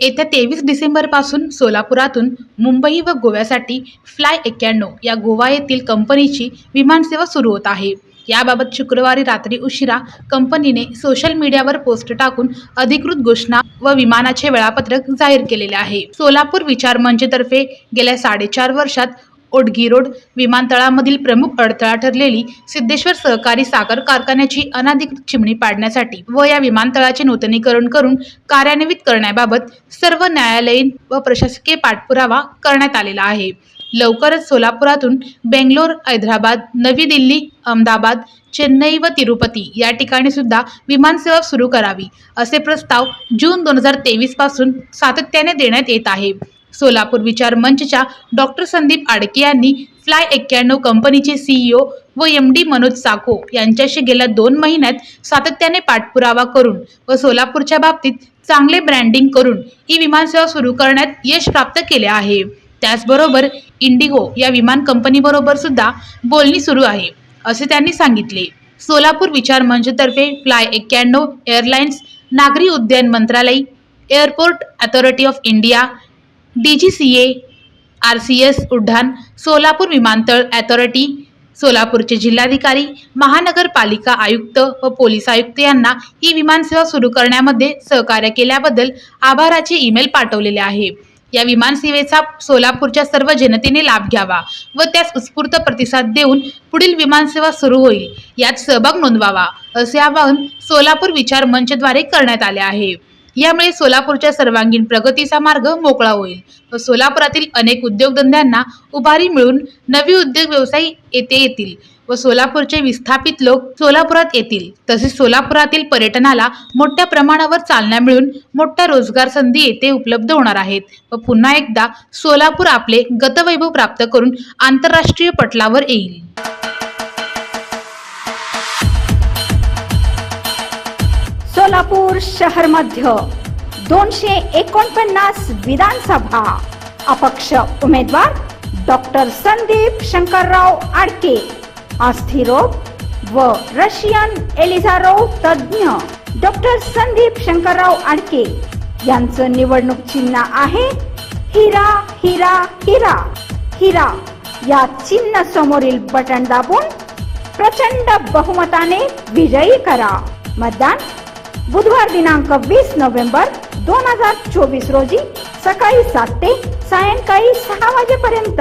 येत्या तेवीस डिसेंबरपासून सोलापुरातून मुंबई व गोव्यासाठी फ्लाय एक्क्याण्णव या गोवा येथील कंपनीची विमानसेवा सुरू होत आहे. याबाबत शुक्रवारी रात्री उशिरा कंपनीने सोशल मीडियावर पोस्ट टाकून अधिकृत घोषणा व विमानाचे वेळापत्रक जाहीर केलेले आहे. सोलापूर विचार मंचतर्फे गेल्या साडेचार वर्षात ओडगी रोड विमानतळामधील प्रमुख अडथळा ठरलेली सिद्धेश्वर सहकारी साखर कारखान्याची अनाधिकृत चिमणी पाडण्यासाठी व या विमानतळाचे नूतनीकरण करून कार्यान्वित करण्याबाबत सर्व न्यायालयीन व प्रशासकीय पाठपुरावा करण्यात आलेला आहे. लवकरच सोलापुरातून बेंगलोर हैदराबाद नवी दिल्ली अहमदाबाद चेन्नई व तिरुपती या ठिकाणी सुद्धा विमानसेवा सुरू करावी असे प्रस्ताव जून दोन हजार तेवीसपासून सातत्याने देण्यात येत आहे. सोलापूर विचार मंचच्या डॉक्टर संदीप आडके यांनी फ्लाय एक्क्याण्णव कंपनीचे सीईओ व एम डी मनोज साको यांच्याशी गेल्या दोन महिन्यात सातत्याने पाठपुरावा करून व सोलापूरच्या बाबतीत चांगले ब्रँडिंग करून ही विमानसेवा सुरू करण्यात यश प्राप्त केले आहे. त्याचबरोबर इंडिगो या विमान कंपनीबरोबर सुद्धा बोलणी सुरू आहे असे त्यांनी सांगितले. सोलापूर विचार मंचतर्फे फ्लाय एक्क्याण्णव एअरलाइन्स नागरी उड्डयन मंत्रालय airport authority of India D G C A R C S उड्डाण सोलापूर विमानतळ अथॉरिटी सोलापूरचे जिल्हाधिकारी महानगरपालिका आयुक्त व पोलीस आयुक्त यांना ही विमानसेवा सुरू करण्यामध्ये सहकार्य केल्याबद्दल आभाराचे ईमेल पाठवलेले आहे. या विमानसेवेचा सोलापूरच्या सर्व जनतेने लाभ घ्यावा व त्यास उत्स्फूर्त प्रतिसाद देऊन पुढील विमानसेवा सुरू होईल. यात सहभाग नोंदवावा असे आवाहन सोलापूर विचार मंचद्वारे करण्यात आले आहे. यामुळे सोलापूरच्या सर्वांगीण प्रगतीचा मार्ग मोकळा होईल. व सोलापुरातील अनेक उद्योगधंद्यांना उभारी मिळून नवी उद्योग व्यवसाय येथे येतील. व सोलापूरचे विस्थापित लोक सोलापुरात येतील. तसेच सोलापुरातील पर्यटनाला मोठ्या प्रमाणावर चालना मिळून मोठ्या रोजगार संधी येथे उपलब्ध होणार आहेत. व पुन्हा एकदा सोलापूर आपले गतवैभव प्राप्त करून आंतरराष्ट्रीय पटलावर येईल. सोलापूर शहर मध्य. दोनशे एकोणपन्नास विधानसभा. अपक्ष उमेदवार डॉक्टर संदीप शंकरराव आडके. अस्थिरोग व रशियन एलिझारो तज्ज्ञ डॉक्टर संदीप शंकरराव आडके. यांचं निवडणूक चिन्ह आहे हिरा हिरा हिरा. हिरा या चिन्ह समोरील बटन दाबून प्रचंड बहुमताने विजयी करा. मतदान बुधवार दिनांक वीस नोव्हेंबर दोन हजार चोवीस रोजी सकाळी सात ते सायंकाळी सहा वाजेपर्यंत.